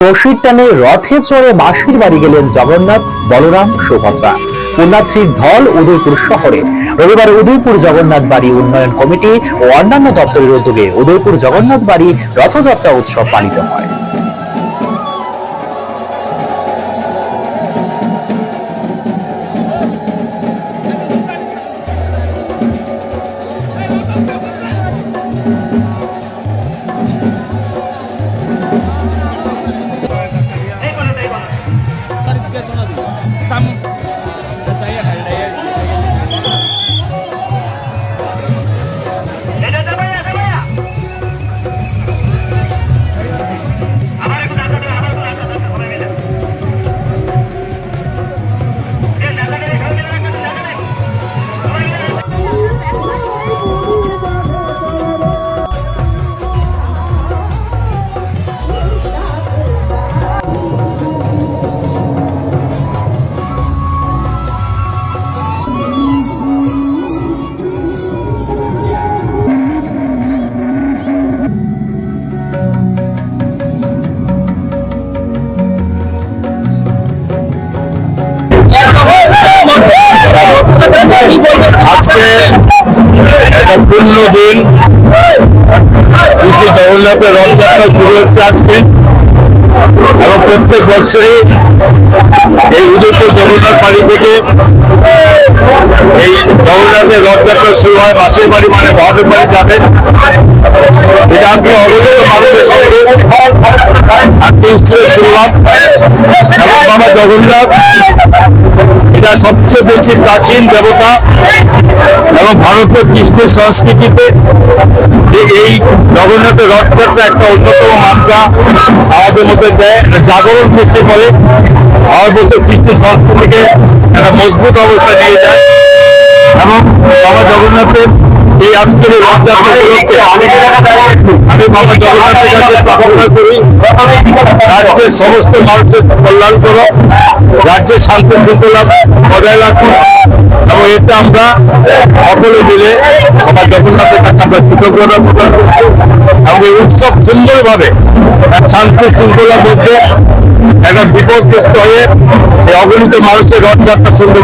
রশির টানে রথে চড়ে মাসির বাড়ি গেলেন জগন্নাথ, বলরাম, সুভদ্রা। পুণ্যাত্রীর ঢল উদয়পুর শহরে। রবিবার উদয়পুর জগন্নাথ বাড়ি উন্নয়ন কমিটি ও অন্যান্য দপ্তরের উদ্যোগে উদয়পুর জগন্নাথ বাড়ি রথযাত্রা উৎসব পালিত হয়। একটা পূর্ণ দিন। শ্রী শ্রী জগন্নাথের রথযাত্রা শুরু হচ্ছে আজকে। এবং প্রত্যেক বছরই এই উদয়পুর জগন্নাথ বাড়ি থেকে এই জগন্নাথের রথযাত্রা শুরু হয়, মাসের বাড়ি মানে মহাদেব বাড়ি যাবেন এটা আজকে অবগত মানুষের সঙ্গে। আত্মীয় শুরুয়াত। এবং বাবা জগন্নাথ এটা সবচেয়ে বেশি প্রাচীন দেবতা এবং ভারতের কৃষ্ণের সংস্কৃতিতে এই জগন্নাথের রথযাত্রা একটা অন্যতম মাত্রা আমাদের মধ্যে দেয়। জাগরণ সৃষ্টি করে ভারতের কৃষ্ণ সংস্কৃতিকে একটা মজবুত অবস্থা নিয়ে যায়। এবং বাবা জগন্নাথের এই আজকের রথযাত্রা উপলক্ষে বাবা জগন্নাথের কাছে প্রার্থনা করি রাজ্যের সমস্ত মানুষের কল্যাণ করো রাজ্যের শান্তি শৃঙ্খলা বজায় রাখুন এবং এতে আমরা সকলে মিলে বাবা জগন্নাথের কাছে আমরা কৃতজ্ঞতা প্রদান করছি এবং এই উৎসব সুন্দরভাবে এক শান্তি শৃঙ্খলার মধ্যে একটা বিপদগ্রস্ত হয়ে এই অগণিত মানুষের রথযাত্রা সুন্দর